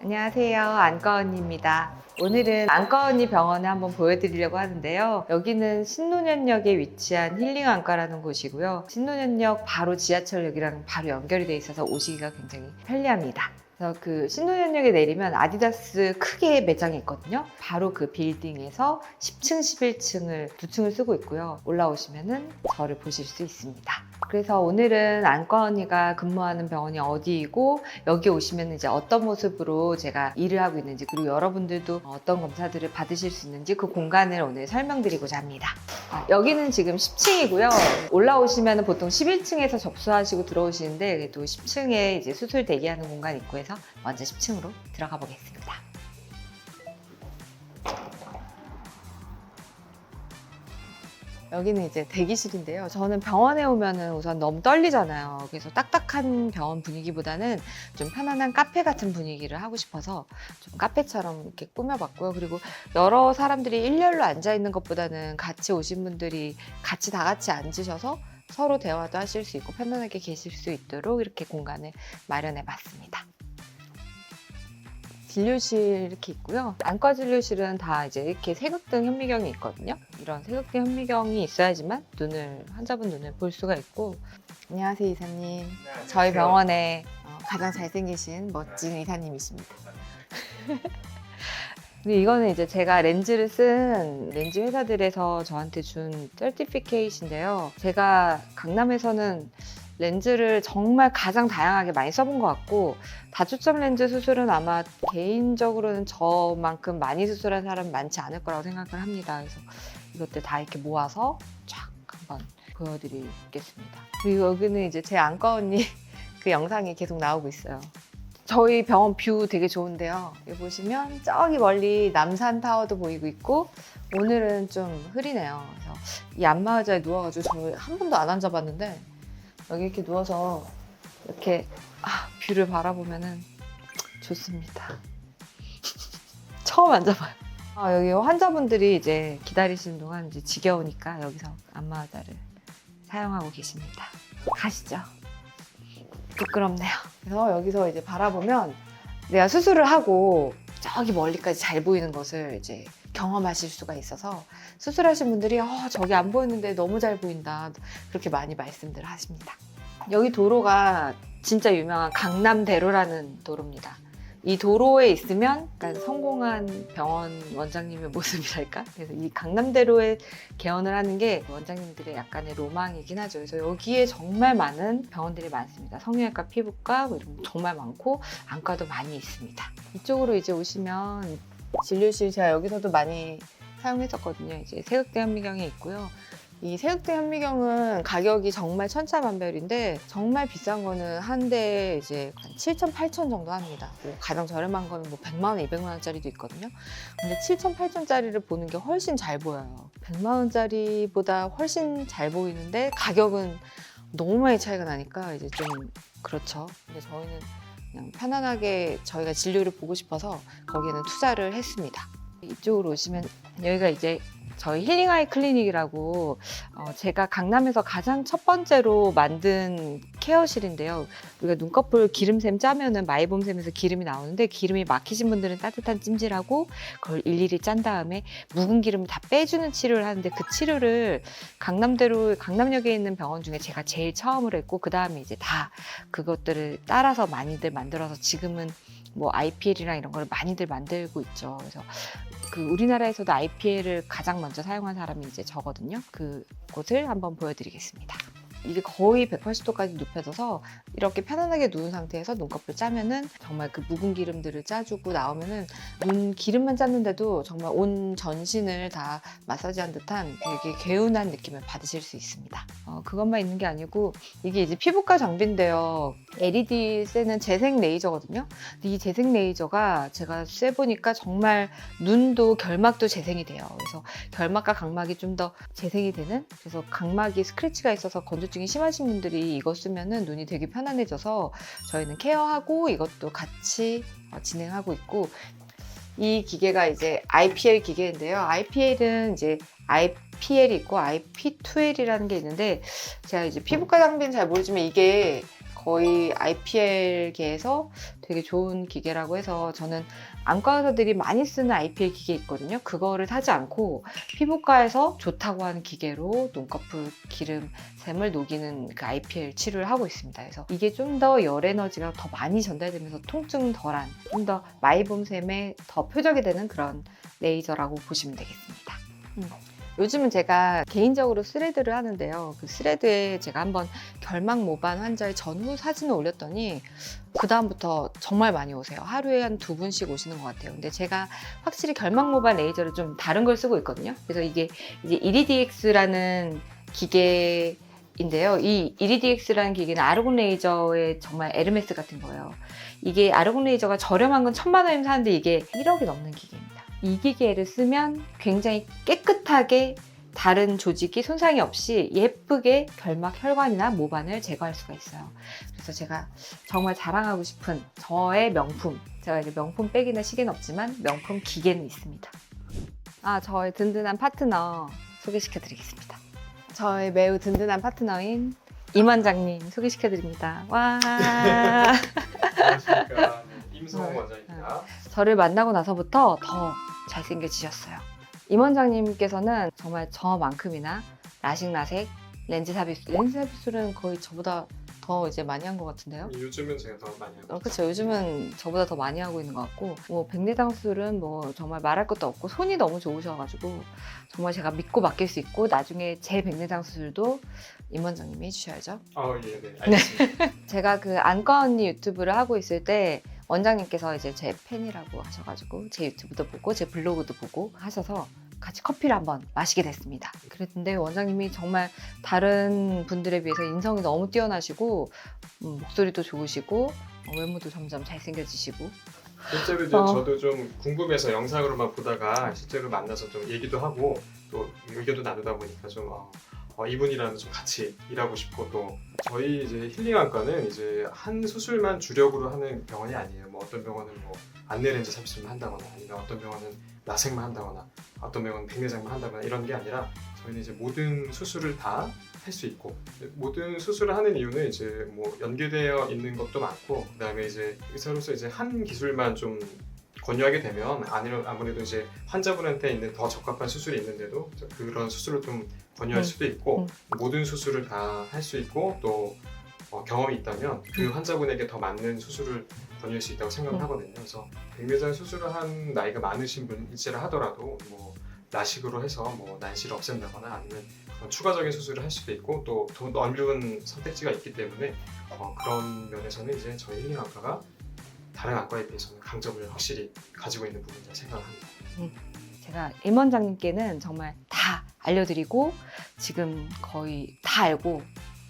안녕하세요. 안과 언니입니다. 오늘은 안과 언니 병원을 한번 보여드리려고 하는데요. 여기는 신논현역에 위치한 힐링안과라는 곳이고요. 신논현역 바로 지하철역이랑 바로 연결이 돼 있어서 오시기가 굉장히 편리합니다. 그래서 그 신논현역에 내리면 아디다스 크게 매장이 있거든요. 바로 그 빌딩에서 10층, 11층을 두 층을 쓰고 있고요. 올라오시면은 저를 보실 수 있습니다. 그래서 오늘은 안과 언니가 근무하는 병원이 어디이고 여기 오시면 이제 어떤 모습으로 제가 일을 하고 있는지 그리고 여러분들도 어떤 검사들을 받으실 수 있는지 그 공간을 오늘 설명드리고자 합니다. 아, 여기는 지금 10층이고요. 올라오시면 보통 11층에서 접수하시고 들어오시는데 그래도 10층에 이제 수술 대기하는 공간이 있고 해서 먼저 10층으로 들어가 보겠습니다. 여기는 이제 대기실인데요. 저는 병원에 오면은 우선 너무 떨리잖아요. 그래서 딱딱한 병원 분위기보다는 좀 편안한 카페 같은 분위기를 하고 싶어서 좀 카페처럼 이렇게 꾸며봤고요. 그리고 여러 사람들이 일렬로 앉아 있는 것보다는 같이 오신 분들이 같이 다 같이 앉으셔서 서로 대화도 하실 수 있고 편안하게 계실 수 있도록 이렇게 공간을 마련해 봤습니다. 진료실 이렇게 있고요. 안과 진료실은 다 이제 이렇게 색극등 현미경이 있거든요. 이런 색극등 현미경이 있어야지만 눈을 환자분 눈을 볼 수가 있고. 안녕하세요 이사님. 저희 병원에 어, 가장 잘생기신 멋진 의사님이십니다. 근데 이거는 이제 제가 렌즈를 쓴 렌즈 회사들에서 저한테 준 서티피케이트인데요. 제가 강남에서는 렌즈를 정말 가장 다양하게 많이 써본 것 같고 다초점 렌즈 수술은 아마 개인적으로는 저만큼 많이 수술한 사람은 많지 않을 거라고 생각을 합니다. 그래서 이것들 다 이렇게 모아서 쫙 한번 보여드리겠습니다. 그리고 여기는 이제 제 안과 언니 그 영상이 계속 나오고 있어요. 저희 병원 뷰 되게 좋은데요. 여기 보시면 저기 멀리 남산 타워도 보이고 있고 오늘은 좀 흐리네요. 그래서 이 안마 의자에 누워가지고 저한 번도 안 앉아봤는데 여기 이렇게 누워서 이렇게 아, 뷰를 바라보면은 좋습니다. 처음 앉아봐요. 아, 여기 환자분들이 이제 기다리시는 동안 이제 지겨우니까 여기서 안마 의자를 사용하고 계십니다. 가시죠. 부끄럽네요. 그래서 여기서 이제 바라보면 내가 수술을 하고 저기 멀리까지 잘 보이는 것을 이제 경험하실 수가 있어서 수술하신 분들이 어, 저기 안 보이는데 너무 잘 보인다 그렇게 많이 말씀들 하십니다. 여기 도로가 진짜 유명한 강남대로라는 도로입니다. 이 도로에 있으면 약간 성공한 병원 원장님의 모습이랄까? 그래서 이 강남대로에 개원을 하는 게 원장님들의 약간의 로망이긴 하죠. 그래서 여기에 정말 많은 병원들이 많습니다. 성형외과, 피부과 뭐 이런 거 정말 많고 안과도 많이 있습니다. 이쪽으로 이제 오시면 진료실 제가 여기서도 많이 사용했었거든요. 이제 세극대 현미경이 있고요. 이 세극대 현미경은 가격이 정말 천차만별인데 정말 비싼 거는 한 대에 이제 한 7천, 8천 정도 합니다. 뭐 가장 저렴한 거는 뭐 100만 원, 200만 원짜리도 있거든요. 근데 7천, 8천짜리를 보는 게 훨씬 잘 보여요. 100만 원짜리보다 훨씬 잘 보이는데 가격은 너무 많이 차이가 나니까 이제 좀 그렇죠. 근데 저희는 그냥 편안하게 저희가 진료를 보고 싶어서 거기에는 투자를 했습니다. 이쪽으로 오시면 여기가 이제 저희 힐링아이 클리닉이라고 어, 제가 강남에서 가장 첫 번째로 만든 케어실인데요. 우리가 눈꺼풀 기름샘 짜면은 마이봄샘에서 기름이 나오는데 기름이 막히신 분들은 따뜻한 찜질하고 그걸 일일이 짠 다음에 묵은 기름을 다 빼주는 치료를 하는데 그 치료를 강남대로 강남역에 있는 병원 중에 제가 제일 처음으로 했고 그 다음에 이제 다 그것들을 따라서 많이들 만들어서 지금은 뭐 IPL이랑 이런 걸 많이들 만들고 있죠. 그래서 그 우리나라에서도 IPL을 가장 먼저 사용한 사람이 이제 저거든요. 그 곳을 한번 보여드리겠습니다. 이게 거의 180도까지 눕혀져서 이렇게 편안하게 누운 상태에서 눈꺼풀 짜면은 정말 그 묵은 기름들을 짜주고 나오면은 눈 기름만 짰는데도 정말 온 전신을 다 마사지한 듯한 되게 개운한 느낌을 받으실 수 있습니다. 어, 그것만 있는 게 아니고 이게 이제 피부과 장비인데요. LED 쇠는 재생 레이저거든요. 이 재생 레이저가 제가 쐬보니까 정말 눈도 결막도 재생이 돼요. 그래서 결막과 각막이 좀 더 재생이 되는 그래서 각막이 스크래치가 있어서 건조 증이 심하신 분들이 이거 쓰면은 눈이 되게 편안해져서 저희는 케어하고 이것도 같이 어, 진행하고 있고 이 기계가 이제 IPL 기계인데요. IPL은 이제 IPL이 있고 IP2L이라는 게 있는데 제가 이제 피부과 장비는 잘 모르지만 이게 거의 IPL계에서 되게 좋은 기계라고 해서 저는 안과 의사들이 많이 쓰는 IPL 기계 있거든요. 그거를 사지 않고 피부과에서 좋다고 하는 기계로 눈꺼풀 기름 샘을 녹이는 그 IPL 치료를 하고 있습니다. 그래서 이게 좀 더 열 에너지가 더 많이 전달되면서 통증 덜한 좀 더 마이봄샘에 더 표적이 되는 그런 레이저라고 보시면 되겠습니다. 음. 요즘은 제가 개인적으로 스레드를 하는데요. 그 스레드에 제가 한번 결막 모반 환자의 전후 사진을 올렸더니 그다음부터 정말 많이 오세요. 하루에 한 두 분씩 오시는 것 같아요. 근데 제가 확실히 결막 모반 레이저를 좀 다른 걸 쓰고 있거든요. 그래서 이게 이제 이리디엑스라는 기계 인데요. 이 이리디엑스라는 기계는 아르곤 레이저의 정말 에르메스 같은 거예요. 이게 아르곤 레이저가 저렴한 건 천만 원이면 사는데 이게 1억이 넘는 기계입니다. 이 기계를 쓰면 굉장히 깨끗하게 다른 조직이 손상이 없이 예쁘게 결막 혈관이나 모반을 제거할 수가 있어요. 그래서 제가 정말 자랑하고 싶은 저의 명품, 제가 이제 명품 백이나 시계는 없지만 명품 기계는 있습니다. 아, 저의 든든한 파트너 소개시켜 드리겠습니다. 저의 매우 든든한 파트너인 임 원장님 소개시켜 드립니다. 와. 네, 임성호 네. 원장입니다. 저를 만나고 나서부터 더 잘생겨지셨어요. 임 원장님께서는 정말 저만큼이나 라식 라섹 렌즈 삽입술 렌즈 삽입술은 거의 저보다 더 이제 많이 한 것 같은데요. 요즘은 제가 더 많이 하고 어, 그렇죠. 요즘은 저보다 더 많이 하고 있는 것 같고, 뭐 백내장술은 뭐 정말 말할 것도 없고 손이 너무 좋으셔가지고 정말 제가 믿고 맡길 수 있고 나중에 제 백내장술도 임 원장님이 해주셔야죠. 아, 예, 네. 알겠습니다. 제가 그 안과 언니 유튜브를 하고 있을 때 원장님께서 이제 제 팬이라고 하셔가지고 제 유튜브도 보고 제 블로그도 보고 하셔서 같이 커피를 한번 마시게 됐습니다. 그랬는데 원장님이 정말 다른 분들에 비해서 인성이 너무 뛰어나시고 음, 목소리도 좋으시고 어, 외모도 점점 잘생겨지시고 실제로 이제 어. 저도 좀 궁금해서 영상으로만 보다가 실제로 만나서 좀 얘기도 하고 또 의견도 나누다 보니까 좀 어, 어, 이분이랑 좀 같이 일하고 또 저희 이제 힐링안과는 이제 한 수술만 주력으로 하는 병원이 아니에요. 뭐 어떤 병원은 뭐 안내렌즈 삽입술만 한다거나 아니면 어떤 병원은 라섹만 한다거나 어떤 병원은 백내장만 한다거나 이런 게 아니라 저희는 이제 모든 수술을 다 할 수 있고 모든 수술을 하는 이유는 이제 뭐 연계되어 있는 것도 많고 그다음에 이제 의사로서 이제 한 기술만 좀 권유하게 되면 아무래도 이제 환자분한테 있는 더 적합한 수술이 있는데도 그런 수술을 좀 권유할 음. 수도 있고 모든 수술을 다 할 수 있고 또 어, 경험이 있다면 그 음. 환자분에게 더 맞는 수술을 권유할 수 있다고 생각을 음. 하거든요. 그래서 백내장 수술을 한 나이가 많으신 분일지라 하더라도 뭐 라식으로 해서 뭐 난시를 없앤다거나 아니면 추가적인 수술을 할 수도 있고 또더 넓은 선택지가 있기 때문에 어, 그런 면에서는 이제 저희 힐링학과가 다른 학과에 비해서는 강점을 확실히 가지고 있는 부분이라 생각합니다. 제가 임 원장님께는 정말 다 알려드리고 지금 거의 다 알고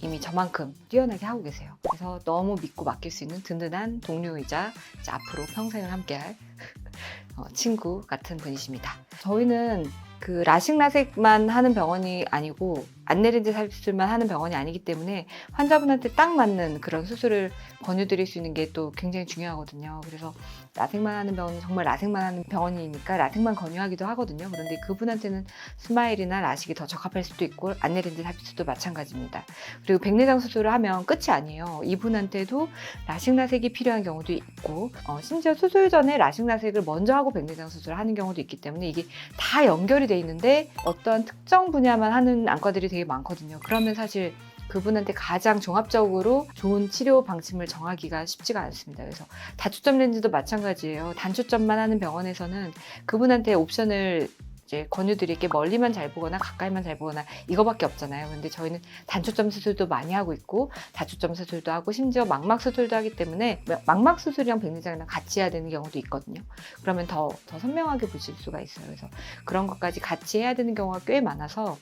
이미 저만큼 뛰어나게 하고 계세요. 그래서 너무 믿고 맡길 수 있는 든든한 동료이자 앞으로 평생을 함께할 어, 친구 같은 분이십니다. 저희는 그 라식 라섹만 하는 병원이 아니고 안내렌즈 삽입술만 하는 병원이 아니기 때문에 환자분한테 딱 맞는 그런 수술을 권유드릴 수 있는 게 또 굉장히 중요하거든요. 그래서 라섹만 하는 병원은 정말 라섹만 하는 병원이니까 라섹만 권유하기도 하거든요. 그런데 그분한테는 스마일이나 라식이 더 적합할 수도 있고 안내렌즈 삽입술도 마찬가지입니다. 그리고 백내장 수술을 하면 끝이 아니에요. 이분한테도 라식 라섹이 필요한 경우도 있고 어, 심지어 수술 전에 라식 라섹을 먼저 하고 백내장 수술을 하는 경우도 있기 때문에 이게 다 연결이 돼 있는데 어떤 특정 분야만 하는 안과들이 되게 많거든요. 그러면 사실 그분한테 가장 종합적으로 좋은 치료 방침을 정하기가 쉽지가 않습니다. 그래서 다초점 렌즈도 마찬가지예요. 단초점만 하는 병원에서는 그분한테 옵션을 이제 권유드릴 게 멀리만 잘 보거나 가까이만 잘 보거나 이거밖에 없잖아요. 근데 저희는 단초점 수술도 많이 하고 있고 다초점 수술도 하고 심지어 망막 수술도 하기 때문에 망막 수술이랑 백내장이랑 같이 해야 되는 경우도 있거든요. 그러면 더, 더 선명하게 보실 수가 있어요. 그래서 그런 것까지 같이 해야 되는 경우가 꽤 많아서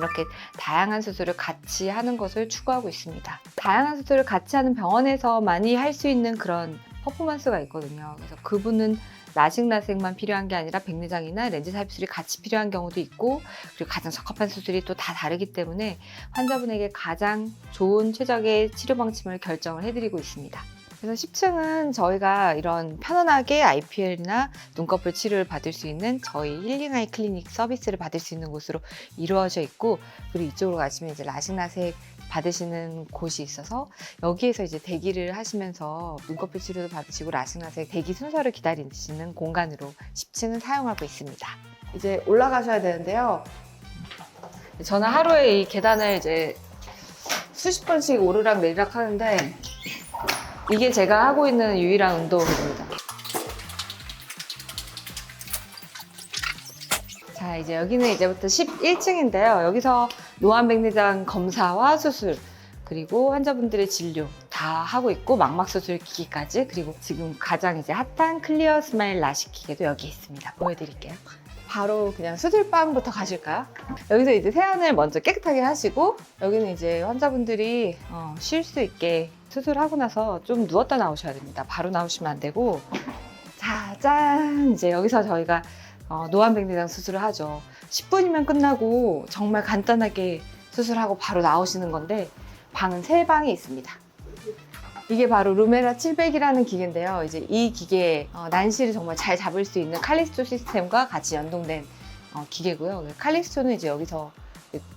이렇게 다양한 수술을 같이 하는 것을 추구하고 있습니다. 다양한 수술을 같이 하는 병원에서 많이 할 수 있는 그런 퍼포먼스가 있거든요. 그래서 그분은 라식 라섹만 필요한 게 아니라 백내장이나 렌즈 삽입술이 같이 필요한 경우도 있고 그리고 가장 적합한 수술이 또 다 다르기 때문에 환자분에게 가장 좋은 최적의 치료 방침을 결정을 해드리고 있습니다. 그래서 10층은 저희가 이런 편안하게 IPL이나 눈꺼풀 치료를 받을 수 있는 저희 힐링아이 클리닉 서비스를 받을 수 있는 곳으로 이루어져 있고 그리고 이쪽으로 가시면 이제 라식 라섹 받으시는 곳이 있어서 여기에서 이제 대기를 하시면서 눈꺼풀 치료도 받으시고 라식라섹 대기 순서를 기다리시는 공간으로 10층은 사용하고 있습니다. 이제 올라가셔야 되는데요. 저는 하루에 이 계단을 이제 수십 번씩 오르락 내리락 하는데 이게 제가 하고 있는 유일한 운동입니다. 자, 이제 여기는 이제부터 11층인데요. 여기서 노안백내장 검사와 수술, 그리고 환자분들의 진료 다 하고 있고 망막 수술 기기까지 그리고 지금 가장 이제 핫한 클리어 스마일 라식 기계도 여기 있습니다. 보여드릴게요. 바로 그냥 수술방부터 가실까요? 여기서 이제 세안을 먼저 깨끗하게 하시고 여기는 이제 환자분들이 어, 쉴 수 있게 수술하고 나서 좀 누웠다 나오셔야 됩니다. 바로 나오시면 안 되고 자, 짠! 이제 여기서 저희가 어, 노안백내장 수술을 하죠. 10분이면 끝나고 정말 간단하게 수술하고 바로 나오시는 건데 방은 세 방이 있습니다. 이게 바로 루메라 700이라는 기계인데요. 이제 이 기계 어, 난시를 정말 잘 잡을 수 있는 칼리스토 시스템과 같이 연동된 어, 기계고요. 칼리스토는 이제 여기서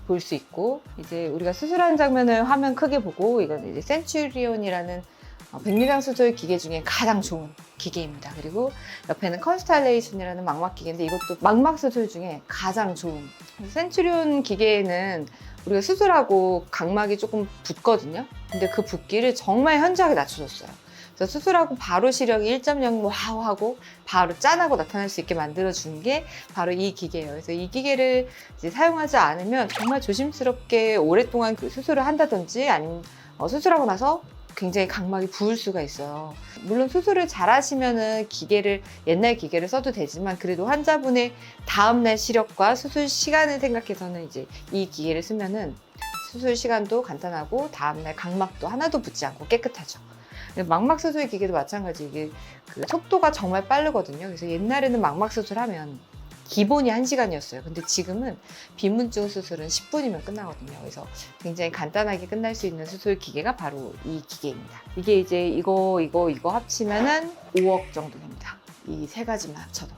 볼 수 있고 이제 우리가 수술하는 장면을 화면 크게 보고 이건 이제 센츄리온이라는 어, 백내장 수술 기계 중에 가장 좋은 기계입니다. 그리고 옆에는 컨스탈레이션이라는 망막 기계인데 이것도 망막 수술 중에 가장 좋은 센츄리온 기계에는 우리가 수술하고 각막이 조금 붓거든요. 근데 그 붓기를 정말 현저하게 낮춰줬어요. 그래서 수술하고 바로 시력이 1.0 와우 하고 바로 짠하고 나타날 수 있게 만들어주는 게 바로 이 기계예요. 그래서 이 기계를 사용하지 않으면 정말 조심스럽게 오랫동안 그 수술을 한다든지 아니면 어, 수술하고 나서 굉장히 각막이 부을 수가 있어요. 물론 수술을 잘 하시면은 기계를 옛날 기계를 써도 되지만 그래도 환자분의 다음날 시력과 수술 시간을 생각해서는 이제 이 기계를 쓰면은 수술 시간도 간단하고 다음날 각막도 하나도 붙지 않고 깨끗하죠. 망막 수술 기계도 마찬가지 이게 그 속도가 정말 빠르거든요. 그래서 옛날에는 망막 수술하면 기본이 1시간이었어요. 근데 지금은 비문증 수술은 10분이면 끝나거든요. 그래서 굉장히 간단하게 끝날 수 있는 수술 기계가 바로 이 기계입니다. 이게 이제 이거, 이거, 이거 합치면은 5억 정도 됩니다. 이 세 가지만 합쳐도.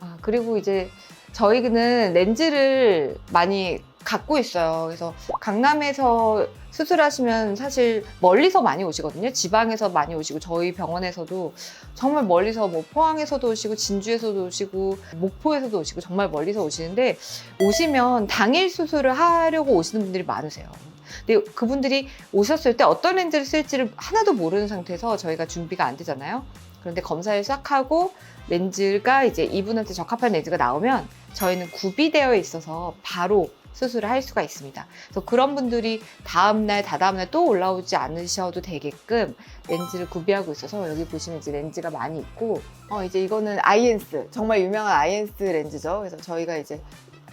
아, 그리고 이제 저희는 렌즈를 많이 갖고 있어요. 그래서 강남에서 수술하시면 사실 멀리서 많이 오시거든요. 지방에서 많이 오시고 저희 병원에서도 정말 멀리서 뭐 포항에서도 오시고 진주에서도 오시고 목포에서도 오시고 정말 멀리서 오시는데 오시면 당일 수술을 하려고 오시는 분들이 많으세요. 근데 그분들이 오셨을 때 어떤 렌즈를 쓸지를 하나도 모르는 상태에서 저희가 준비가 안 되잖아요. 그런데 검사를 싹 하고 렌즈가 이제 이분한테 적합한 렌즈가 나오면 저희는 구비되어 있어서 바로 수술을 할 수가 있습니다. 그래서 그런 분들이 다음날, 다다음날 또 올라오지 않으셔도 되게끔 렌즈를 구비하고 있어서 여기 보시면 이제 렌즈가 많이 있고, 어, 이제 이거는 아이엔스, 정말 유명한 아이엔스 렌즈죠. 그래서 저희가 이제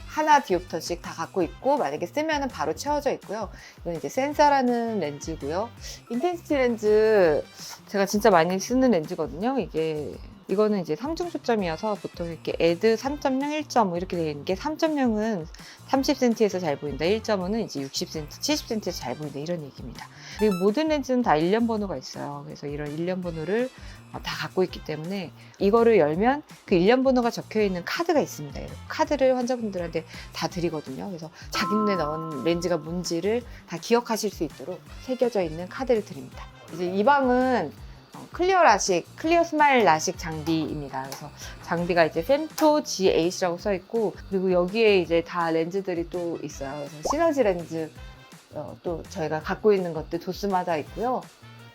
하나 디옵터씩 다 갖고 있고, 만약에 쓰면은 바로 채워져 있고요. 이건 이제 센서라는 렌즈고요. 인텐시티 렌즈 제가 진짜 많이 쓰는 렌즈거든요. 이게 이거는 이제 3중 초점이어서 보통 이렇게 애드 3.0, 1.5 이렇게 되어 있는 게 3.0은 30cm에서 잘 보인다. 1.5는 이제 60cm, 70cm에서 잘 보인다. 이런 얘기입니다. 그리고 모든 렌즈는 다 일련 번호가 있어요. 그래서 이런 일련 번호를 어, 다 갖고 있기 때문에 이거를 열면 그 일련 번호가 적혀 있는 카드가 있습니다. 이 카드를 환자분들한테 다 드리거든요. 그래서 자기 눈에 넣은 렌즈가 뭔지를 다 기억하실 수 있도록 새겨져 있는 카드를 드립니다. 이제 이 방은 어, 클리어 라식, 클리어 스마일 라식 장비입니다. 그래서 장비가 이제 femto G8이라고 써 있고 그리고 여기에 이제 다 렌즈들이 또 있어요. 그래서 시너지 렌즈 어, 또 저희가 갖고 있는 것들 도스마다 있고요.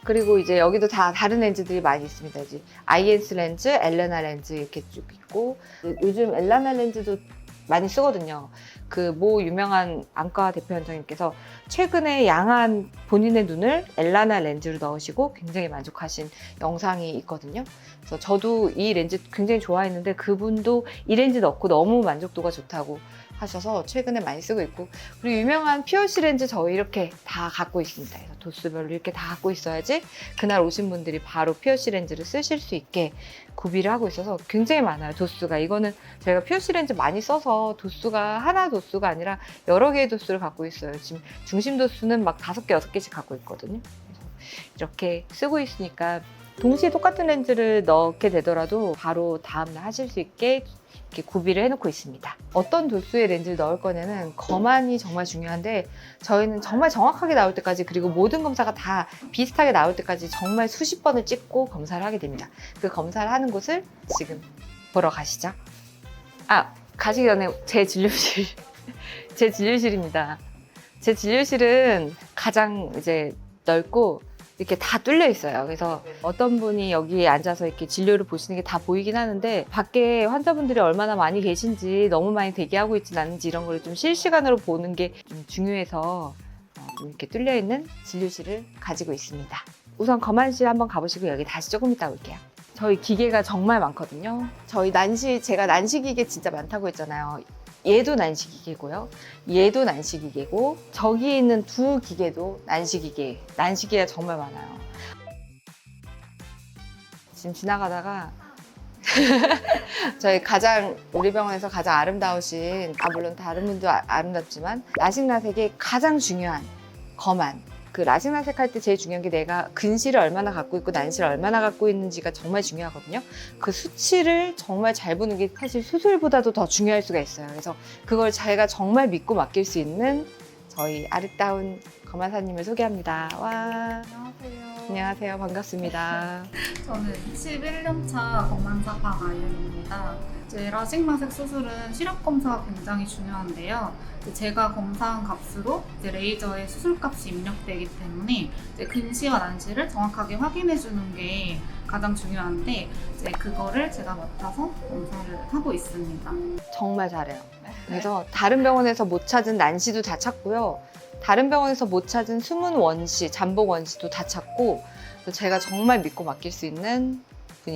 그리고 이제 여기도 다 다른 렌즈들이 많이 있습니다. 이제 아이엔스 렌즈, 엘레나 렌즈 이렇게 쭉 있고 요즘 엘레나 렌즈도 많이 쓰거든요. 그 모 유명한 안과 대표 원장님께서 최근에 양한 본인의 눈을 엘라나 렌즈로 넣으시고 굉장히 만족하신 영상이 있거든요. 그래서 저도 이 렌즈 굉장히 좋아했는데 그분도 이 렌즈 넣고 너무 만족도가 좋다고 하셔서 최근에 많이 쓰고 있고 그리고 유명한 POC 렌즈 저희 이렇게 다 갖고 있습니다. 그래서 도수별로 이렇게 다 갖고 있어야지 그날 오신 분들이 바로 POC 렌즈를 쓰실 수 있게 구비를 하고 있어서 굉장히 많아요. 도수가 이거는 저희가 POC 렌즈 많이 써서 도수가 하나 도수가 아니라 여러 개의 도수를 갖고 있어요. 지금 중심 도수는 막 다섯 개 여섯 개씩 갖고 있거든요. 그래서 이렇게 쓰고 있으니까 동시에 똑같은 렌즈를 넣게 되더라도 바로 다음날 하실 수 있게 이렇게 구비를 해놓고 있습니다. 어떤 도수의 렌즈를 넣을 거냐는 거만이 정말 중요한데 저희는 정말 정확하게 나올 때까지 그리고 모든 검사가 다 비슷하게 나올 때까지 정말 수십 번을 찍고 검사를 하게 됩니다. 그 검사를 하는 곳을 지금 보러 가시죠. 아 가시기 전에 제 진료실 제 진료실입니다. 제 진료실은 가장 이제 넓고 이렇게 다 뚫려 있어요. 그래서 어떤 분이 여기에 앉아서 이렇게 진료를 보시는 게 다 보이긴 하는데 밖에 환자분들이 얼마나 많이 계신지 너무 많이 대기하고 있진 않은지 이런 걸 좀 실시간으로 보는 게 좀 중요해서 어, 좀 이렇게 뚫려 있는 진료실을 가지고 있습니다. 우선 거만실 한번 가보시고 여기 다시 조금 이따 올게요. 저희 기계가 정말 많거든요. 저희 난시 제가 난시 기계 진짜 많다고 했잖아요. 얘도 난시 기계고요. 얘도 난시 기계고 저기 있는 두 기계도 난시 기계. 난시 기계가 정말 많아요. 지금 지나가다가 저희 가장 우리 병원에서 가장 아름다우신 아 물론 다른 분도 아, 아름답지만 라식라색의 가장 중요한 거만 그 라식라색 할때 제일 중요한 게 내가 근시를 얼마나 갖고 있고 난시를 얼마나 갖고 있는지가 정말 중요하거든요. 그 수치를 정말 잘 보는 게 사실 수술보다도 더 중요할 수가 있어요. 그래서 그걸 자기가 정말 믿고 맡길 수 있는 저희 아름다운 거만사님을 소개합니다. 와 안녕하세요. 안녕하세요 반갑습니다. 저는 11년 차 검안사파 아이언입니다. 이제 라식마색 수술은 시력 검사가 굉장히 중요한데요. 제가 검사한 값으로 이제 레이저의 수술 값이 입력되기 때문에 근시와 난시를 정확하게 확인해 주는 게 가장 중요한데 이제 그거를 제가 맡아서 검사를 하고 있습니다. 정말 잘해요. 그래서 다른 병원에서 못 찾은 난시도 다 찾고요. 다른 병원에서 못 찾은 숨은 원시, 잠복 원시도 다 찾고 제가 정말 믿고 맡길 수 있는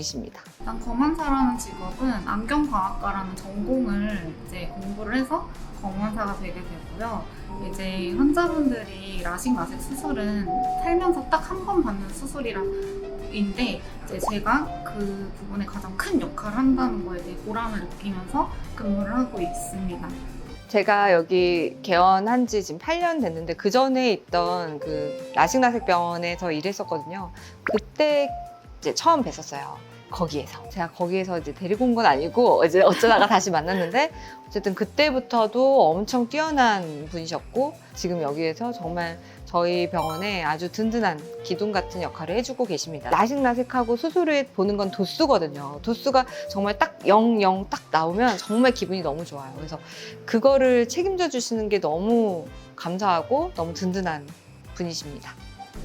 분이십니다. 일단 검안사라는 직업은 안경과학과라는 전공을 이제 공부를 해서 검안사가 되게 되고요. 이제 환자분들이 라식 마색 수술은 살면서 딱 한 번 받는 수술이라인데 이제 제가 그 부분에 가장 큰 역할을 한다는 거에 대해 보람을 느끼면서 근무를 하고 있습니다. 제가 여기 개원한 지 지금 8년 됐는데 그 전에 있던 그 라식라색 병원에서 일했었거든요. 그때 이제 처음 뵀었어요. 거기에서 제가 거기에서 이제 데리고 온 건 아니고 이제 어쩌다가 다시 만났는데 어쨌든 그때부터도 엄청 뛰어난 분이셨고 지금 여기에서 정말 저희 병원에 아주 든든한 기둥 같은 역할을 해주고 계십니다. 라식라식하고 수술을 보는 건 도수거든요. 도수가 정말 딱 0, 0 딱 나오면 정말 기분이 너무 좋아요. 그래서 그거를 책임져 주시는 게 너무 감사하고 너무 든든한 분이십니다.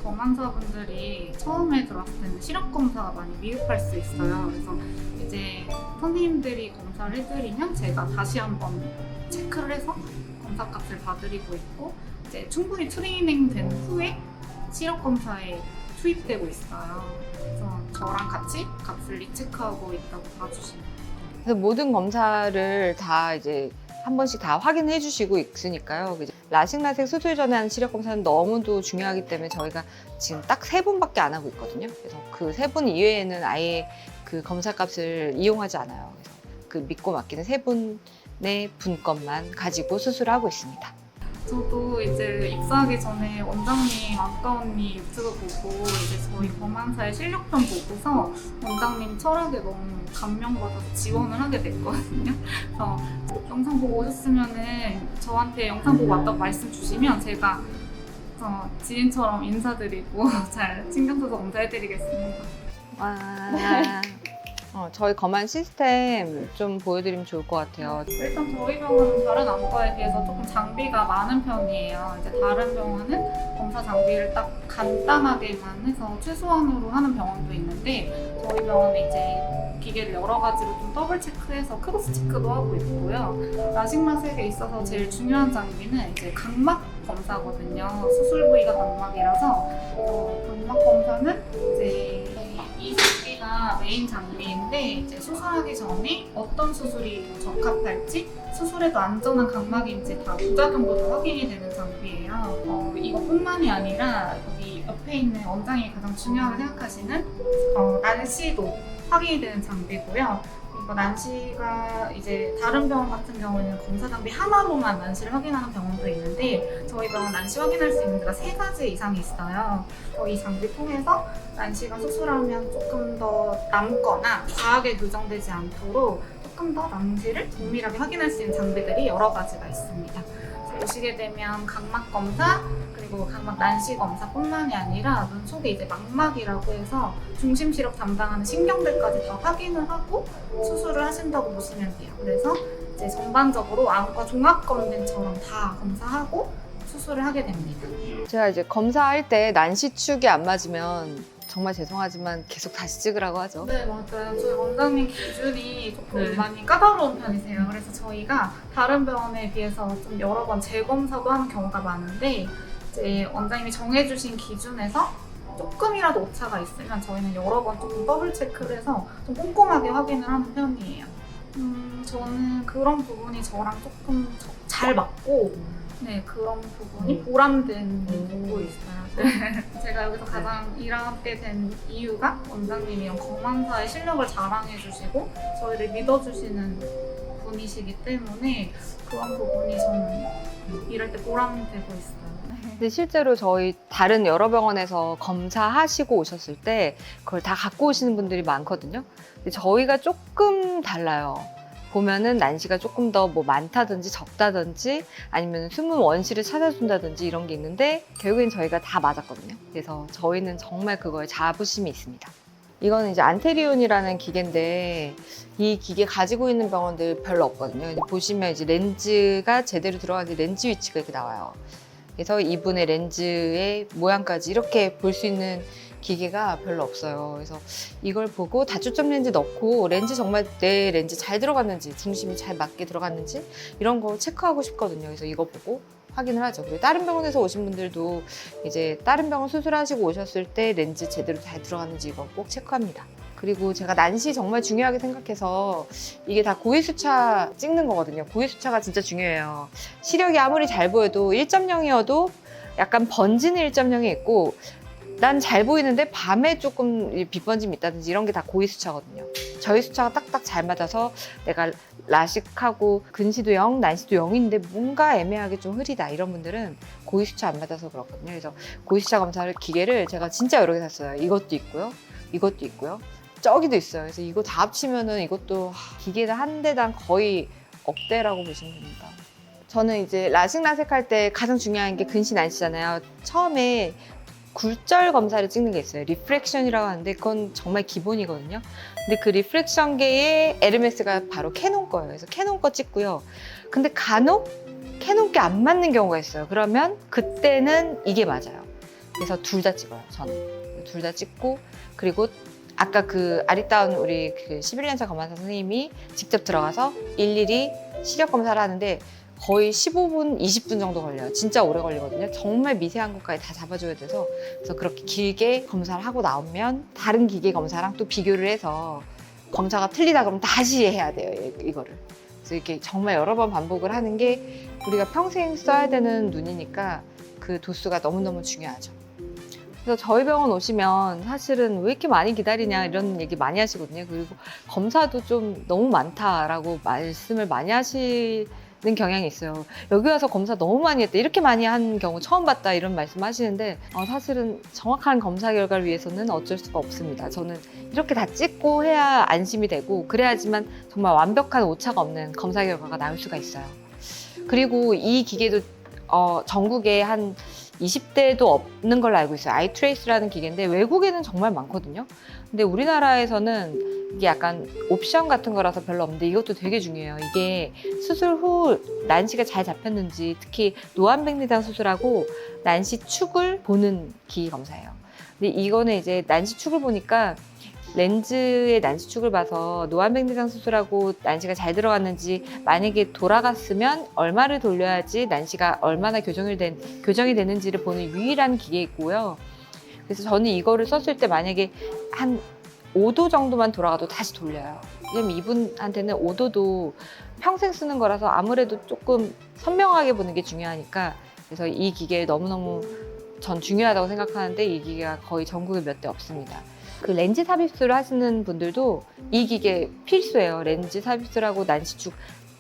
검안사분들이 처음에 들어왔을 때는 시력 검사가 많이 미흡할 수 있어요. 그래서 이제 선생님들이 검사를 해드리면 제가 다시 한번 체크를 해서 검사값을 봐드리고 있고 이제 충분히 트레이닝 된 후에 시력 검사에 투입되고 있어요. 그래서 저랑 같이 값을 리체크하고 있다고 봐주시면 그래서 모든 검사를 다 이제 한 번씩 다 확인해 주시고 있으니까요. 그죠? 라식라색 수술 전에 하는 시력 검사는 너무도 중요하기 때문에 저희가 지금 딱 세 분밖에 안 하고 있거든요. 그래서 그 세 분 이외에는 아예 그 검사 값을 이용하지 않아요. 그래서 그 믿고 맡기는 세 분의 분건만 가지고 수술하고 있습니다. 저도 이제 입사하기 전에 원장님 안과 언니 유튜브 보고 이제 저희 검안사의 실력편 보고서 원장님 철학에 너무 감명받아서 지원을 하게 됐거든요. 그래서 영상 보고 오셨으면은 저한테 영상 보고 왔다고 말씀 주시면 제가 저 지인처럼 인사드리고 잘 신경 써서 검사해드리겠습니다. 와. 어, 저희 검안 시스템 좀 보여드리면 좋을 것 같아요. 일단 저희 병원은 다른 안과에 비해서 조금 장비가 많은 편이에요. 이제 다른 병원은 검사 장비를 딱 간단하게만 해서 최소한으로 하는 병원도 있는데 저희 병원은 이제 기계를 여러 가지로 좀 더블 체크해서 크로스 체크도 하고 있고요. 라식마 색에 있어서 제일 중요한 장비는 이제 각막 검사거든요. 수술 부위가 각막이라서 어, 각막 검사는 이제 메인 장비인데 이제 수술하기 전에 어떤 수술이 더 적합할지 수술에도 안전한 각막인지 다 부작용도 다 확인이 되는 장비예요. 어, 이것뿐만이 아니라 여기 옆에 있는 원장이 가장 중요하게 생각하시는 어, 난시도 확인이 되는 장비고요. 이거 난시가 이제 다른 병원 같은 경우에는 검사 장비 하나로만 난시를 확인하는 병원도 있는데 저희 병원 난시 확인할 수 있는 데가 세 가지 이상이 있어요. 어, 이 장비 통해서 난시가 수술하면 조금 더 남거나 과하게 교정되지 않도록 조금 더 난시를 정밀하게 확인할 수 있는 장비들이 여러 가지가 있습니다. 오시게 되면 각막 검사 그리고 각막 난시 검사뿐만이 아니라 눈 속에 이제 망막이라고 해서 중심 시력 담당하는 신경들까지 다 확인을 하고 수술을 하신다고 보시면 돼요. 그래서 이제 전반적으로 안과 종합 검진처럼 다 검사하고 수술을 하게 됩니다. 제가 이제 검사할 때 난시 축이 안 맞으면 정말 죄송하지만 계속 다시 찍으라고 하죠. 네 맞아요. 저희 원장님 기준이 조금 네. 많이 까다로운 편이세요. 그래서 저희가 다른 병원에 비해서 좀 여러 번 재검사도 하는 경우가 많은데 이제 원장님이 정해주신 기준에서 조금이라도 오차가 있으면 저희는 여러 번 조금 더블 체크를 해서 좀 꼼꼼하게 확인을 하는 편이에요. 음, 저는 그런 부분이 저랑 조금 저- 잘 맞고 네 그런 부분이 보람된 되고 있어요. 네. 제가 여기서 가장 일하게 된 이유가 원장님이 검안사의 실력을 자랑해 주시고 저희를 믿어주시는 분이시기 때문에 그런 부분이 저는 일할 때 보람되고 있어요. 근데 실제로 저희 다른 여러 병원에서 검사하시고 오셨을 때 그걸 다 갖고 오시는 분들이 많거든요. 근데 저희가 조금 달라요. 보면은 난시가 조금 더 뭐 많다든지 적다든지 아니면 숨은 원시를 찾아준다든지 이런 게 있는데 결국엔 저희가 다 맞았거든요. 그래서 저희는 정말 그거에 자부심이 있습니다. 이거는 이제 안테리온이라는 기계인데 이 기계 가지고 있는 병원들 별로 없거든요. 보시면 이제 렌즈가 제대로 들어가는데 렌즈 위치가 이렇게 나와요. 그래서 이분의 렌즈의 모양까지 이렇게 볼 수 있는 기계가 별로 없어요. 그래서 이걸 보고 다초점 렌즈 넣고 렌즈 정말 내 렌즈 잘 들어갔는지 중심이 잘 맞게 들어갔는지 이런 거 체크하고 싶거든요. 그래서 이거 보고 확인을 하죠. 그리고 다른 병원에서 오신 분들도 이제 다른 병원 수술하시고 오셨을 때 렌즈 제대로 잘 들어갔는지 이거 꼭 체크합니다. 그리고 제가 난시 정말 중요하게 생각해서 이게 다 고위 수차 찍는 거거든요. 고위 수차가 진짜 중요해요. 시력이 아무리 잘 보여도 1.0이어도 약간 번지는 1.0이 있고 난 잘 보이는데 밤에 조금 빛번짐이 있다든지 이런 게 다 고위 수차거든요. 저희 수차가 딱딱 잘 맞아서 내가 라식하고 근시도 0, 난시도 0인데 뭔가 애매하게 좀 흐리다 이런 분들은 고위 수차 안 맞아서 그렇거든요. 그래서 고위 수차 검사를 기계를 제가 진짜 여러 개 샀어요. 이것도 있고요. 이것도 있고요. 저기도 있어요. 그래서 이거 다 합치면은 이것도 하, 기계당 한 대당 거의 억대라고 보시면 됩니다. 저는 이제 라식 라섹할 때 가장 중요한 게 근시 난시잖아요. 처음에 굴절 검사를 찍는 게 있어요. 리프렉션이라고 하는데 그건 정말 기본이거든요. 근데 그 리프렉션계의 에르메스가 바로 캐논 거예요. 그래서 캐논 거 찍고요. 근데 간혹 캐논 게 안 맞는 경우가 있어요. 그러면 그때는 이게 맞아요. 그래서 둘 다 찍어요. 저는 둘 다 찍고 그리고 아까 그 아리따운 우리 그 11년차 검안사 선생님이 직접 들어가서 일일이 시력 검사를 하는데 거의 15분, 20분 정도 걸려요. 진짜 오래 걸리거든요. 정말 미세한 것까지 다 잡아줘야 돼서 그래서 그렇게 길게 검사를 하고 나오면 다른 기계 검사랑 또 비교를 해서 검사가 틀리다 그러면 다시 해야 돼요. 이- 이거를. 그래서 이렇게 정말 여러 번 반복을 하는 게 우리가 평생 써야 되는 눈이니까 그 도수가 너무너무 중요하죠. 그래서 저희 병원 오시면 사실은 왜 이렇게 많이 기다리냐 이런 얘기 많이 하시거든요. 그리고 검사도 좀 너무 많다라고 말씀을 많이 하시 는 경향이 있어요. 여기 와서 검사 너무 많이 했다. 이렇게 많이 한 경우 처음 봤다. 이런 말씀 하시는데 어, 사실은 정확한 검사 결과를 위해서는 어쩔 수가 없습니다. 저는 이렇게 다 찍고 해야 안심이 되고 그래야지만 정말 완벽한 오차가 없는 검사 결과가 나올 수가 있어요. 그리고 이 기계도 어, 전국에 한 20대도 없는 걸로 알고 있어요. 아이트레이스라는 기계인데 외국에는 정말 많거든요. 근데 우리나라에서는 이게 약간 옵션 같은 거라서 별로 없는데 이것도 되게 중요해요. 이게 수술 후 난시가 잘 잡혔는지 특히 노안백내장 수술하고 난시 축을 보는 기계 검사예요. 근데 이거는 이제 난시 축을 보니까 렌즈의 난시축을 봐서 노안백내장 수술하고 난시가 잘 들어갔는지 만약에 돌아갔으면 얼마를 돌려야지 난시가 얼마나 교정이, 된, 교정이 되는지를 보는 유일한 기계이고요. 그래서 저는 이거를 썼을 때 만약에 한 5도 정도만 돌아가도 다시 돌려요. 왜냐면 이분한테는 5도도 평생 쓰는 거라서 아무래도 조금 선명하게 보는 게 중요하니까 그래서 이 기계 너무너무 전 중요하다고 생각하는데 이 기계가 거의 전국에 몇 대 없습니다. 그 렌즈 삽입술을 하시는 분들도 이 기계 필수예요. 렌즈 삽입술하고 난시축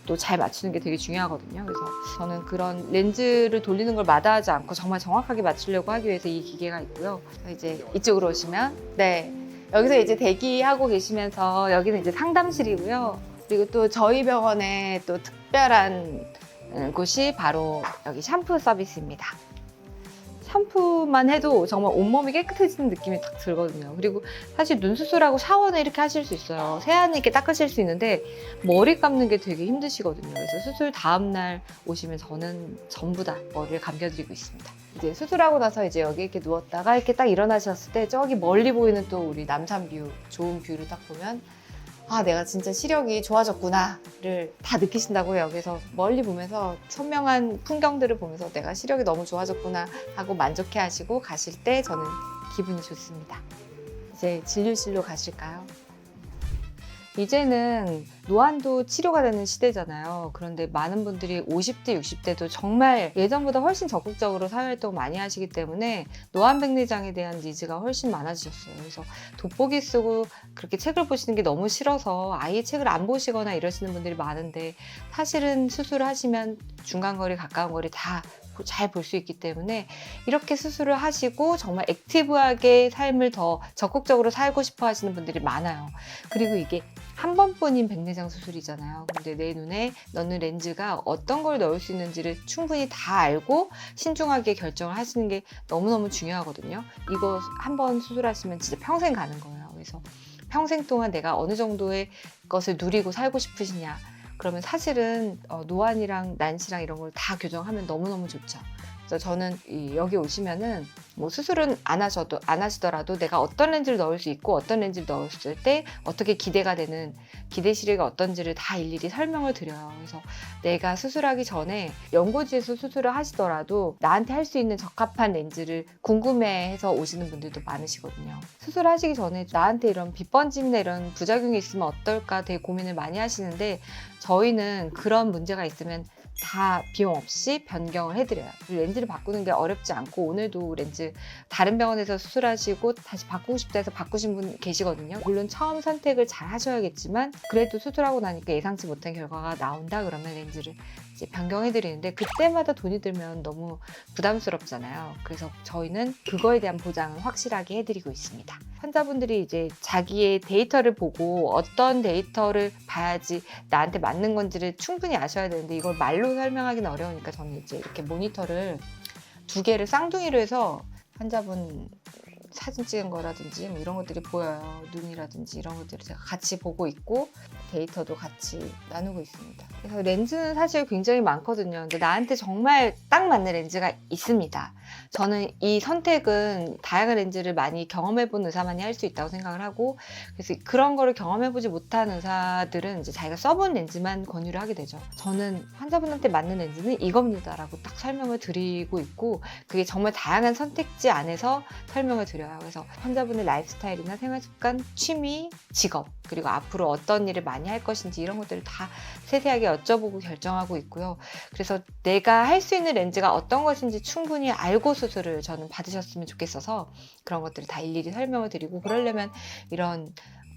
또 잘 맞추는 게 되게 중요하거든요. 그래서 저는 그런 렌즈를 돌리는 걸 마다하지 않고 정말 정확하게 맞추려고 하기 위해서 이 기계가 있고요. 이제 이쪽으로 오시면 네 여기서 이제 대기하고 계시면서 여기는 이제 상담실이고요. 그리고 또 저희 병원에 또 특별한 음, 곳이 바로 여기 샴푸 서비스입니다. 샴푸만 해도 정말 온몸이 깨끗해지는 느낌이 딱 들거든요. 그리고 사실 눈 수술하고 샤워는 이렇게 하실 수 있어요. 세안을 이렇게 닦으실 수 있는데 머리 감는 게 되게 힘드시거든요. 그래서 수술 다음날 오시면 저는 전부 다 머리를 감겨드리고 있습니다. 이제 수술하고 나서 이제 여기 이렇게 누웠다가 이렇게 딱 일어나셨을 때 저기 멀리 보이는 또 우리 남산 뷰, 좋은 뷰를 딱 보면 아, 내가 진짜 시력이 좋아졌구나를 다 느끼신다고요. 여기서 멀리 보면서 선명한 풍경들을 보면서 내가 시력이 너무 좋아졌구나 하고 만족해 하시고 가실 때 저는 기분이 좋습니다. 이제 진료실로 가실까요? 이제는 노안도 치료가 되는 시대잖아요. 그런데 많은 분들이 50대, 60대도 정말 예전보다 훨씬 적극적으로 사회활동 많이 하시기 때문에 노안 백내장에 대한 니즈가 훨씬 많아지셨어요. 그래서 돋보기 쓰고 그렇게 책을 보시는 게 너무 싫어서 아예 책을 안 보시거나 이러시는 분들이 많은데 사실은 수술을 하시면 중간 거리, 가까운 거리 다 잘 볼 수 있기 때문에 이렇게 수술을 하시고 정말 액티브하게 삶을 더 적극적으로 살고 싶어 하시는 분들이 많아요. 그리고 이게 한 번뿐인 백내장 수술이잖아요. 근데 내 눈에 넣는 렌즈가 어떤 걸 넣을 수 있는지를 충분히 다 알고 신중하게 결정을 하시는 게 너무너무 중요하거든요. 이거 한 번 수술하시면 진짜 평생 가는 거예요. 그래서 평생 동안 내가 어느 정도의 것을 누리고 살고 싶으시냐. 그러면 사실은 어, 노안이랑 난시랑 이런 걸 다 교정하면 너무너무 좋죠. 그래서 저는 이 여기 오시면은 뭐 수술은 안 하셔도 안 하시더라도 내가 어떤 렌즈를 넣을 수 있고 어떤 렌즈를 넣었을 때 어떻게 기대가 되는 기대 시리가 어떤지를 다 일일이 설명을 드려요. 그래서 내가 수술하기 전에 연고지에서 수술을 하시더라도 나한테 할 수 있는 적합한 렌즈를 궁금해해서 오시는 분들도 많으시거든요. 수술하시기 전에 나한테 이런 빛번짐이나 이런 부작용이 있으면 어떨까 되게 고민을 많이 하시는데 저희는 그런 문제가 있으면 다 비용 없이 변경을 해드려요. 렌즈를 바꾸는 게 어렵지 않고 오늘도 렌즈 다른 병원에서 수술하시고 다시 바꾸고 싶다 해서 바꾸신 분 계시거든요. 물론 처음 선택을 잘 하셔야겠지만 그래도 수술하고 나니까 예상치 못한 결과가 나온다 그러면 렌즈를 변경해 드리는데 그때마다 돈이 들면 너무 부담스럽잖아요. 그래서 저희는 그거에 대한 보장을 확실하게 해드리고 있습니다. 환자분들이 이제 자기의 데이터를 보고 어떤 데이터를 봐야지 나한테 맞는 건지를 충분히 아셔야 되는데 이걸 말로 설명하기는 어려우니까 저는 이제 이렇게 모니터를 두 개를 쌍둥이로 해서 환자분 사진 찍은 거라든지 뭐 이런 것들이 보여요. 눈이라든지 이런 것들을 제가 같이 보고 있고 데이터도 같이 나누고 있습니다. 그래서 렌즈는 사실 굉장히 많거든요. 근데 나한테 정말 딱 맞는 렌즈가 있습니다. 저는 이 선택은 다양한 렌즈를 많이 경험해본 의사만이 할 수 있다고 생각을 하고 그래서 그런 거를 경험해보지 못한 의사들은 이제 자기가 써본 렌즈만 권유를 하게 되죠. 저는 환자분한테 맞는 렌즈는 이겁니다라고 딱 설명을 드리고 있고 그게 정말 다양한 선택지 안에서 설명을 드려요. 그래서 환자분의 라이프 스타일이나 생활 습관, 취미, 직업 그리고 앞으로 어떤 일을 많이 할 것인지 이런 것들을 다 세세하게 여쭤보고 결정하고 있고요. 그래서 내가 할 수 있는 렌즈가 어떤 것인지 충분히 알고 수술을 저는 받으셨으면 좋겠어서 그런 것들을 다 일일이 설명을 드리고 그러려면 이런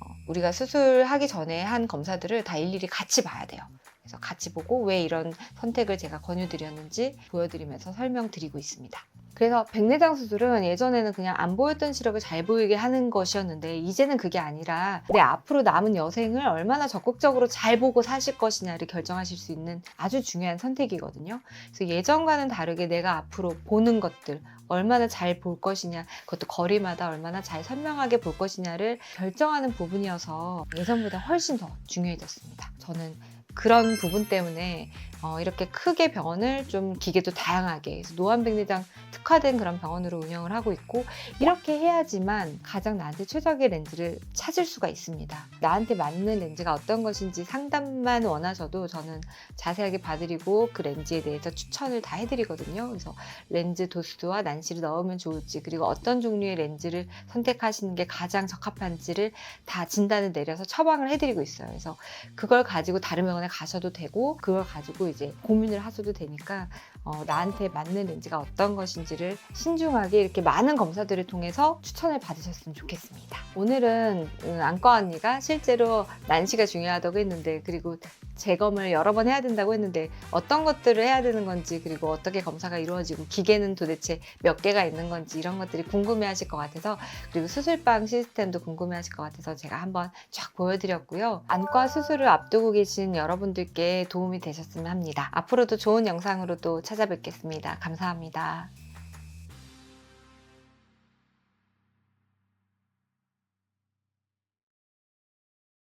어, 우리가 수술하기 전에 한 검사들을 다 일일이 같이 봐야 돼요. 그래서 같이 보고 왜 이런 선택을 제가 권유드렸는지 보여드리면서 설명드리고 있습니다. 그래서 백내장 수술은 예전에는 그냥 안 보였던 시력을 잘 보이게 하는 것이었는데 이제는 그게 아니라 내 앞으로 남은 여생을 얼마나 적극적으로 잘 보고 사실 것이냐를 결정하실 수 있는 아주 중요한 선택이거든요. 그래서 예전과는 다르게 내가 앞으로 보는 것들 얼마나 잘 볼 것이냐 그것도 거리마다 얼마나 잘 선명하게 볼 것이냐를 결정하는 부분이어서 예전보다 훨씬 더 중요해졌습니다. 저는 그런 부분 때문에 어, 이렇게 크게 병원을 좀 기계도 다양하게 노안백내장 특화된 그런 병원으로 운영을 하고 있고 이렇게 해야지만 가장 나한테 최적의 렌즈를 찾을 수가 있습니다. 나한테 맞는 렌즈가 어떤 것인지 상담만 원하셔도 저는 자세하게 봐드리고 그 렌즈에 대해서 추천을 다 해드리거든요. 그래서 렌즈 도수와 난시를 넣으면 좋을지 그리고 어떤 종류의 렌즈를 선택하시는 게 가장 적합한지를 다 진단을 내려서 처방을 해드리고 있어요. 그래서 그걸 가지고 다른 병원에 가셔도 되고 그걸 가지고 이제 고민을 하셔도 되니까 어, 나한테 맞는 렌즈가 어떤 것인지를 신중하게 이렇게 많은 검사들을 통해서 추천을 받으셨으면 좋겠습니다. 오늘은 음, 안과 언니가 실제로 난시가 중요하다고 했는데 그리고 재검을 여러 번 해야 된다고 했는데 어떤 것들을 해야 되는 건지 그리고 어떻게 검사가 이루어지고 기계는 도대체 몇 개가 있는 건지 이런 것들이 궁금해하실 것 같아서 그리고 수술방 시스템도 궁금해하실 것 같아서 제가 한번 쫙 보여드렸고요. 안과 수술을 앞두고 계신 여러분들께 도움이 되셨으면 합니다. 앞으로도 좋은 영상으로 또 찾아뵙겠습니다. 감사합니다.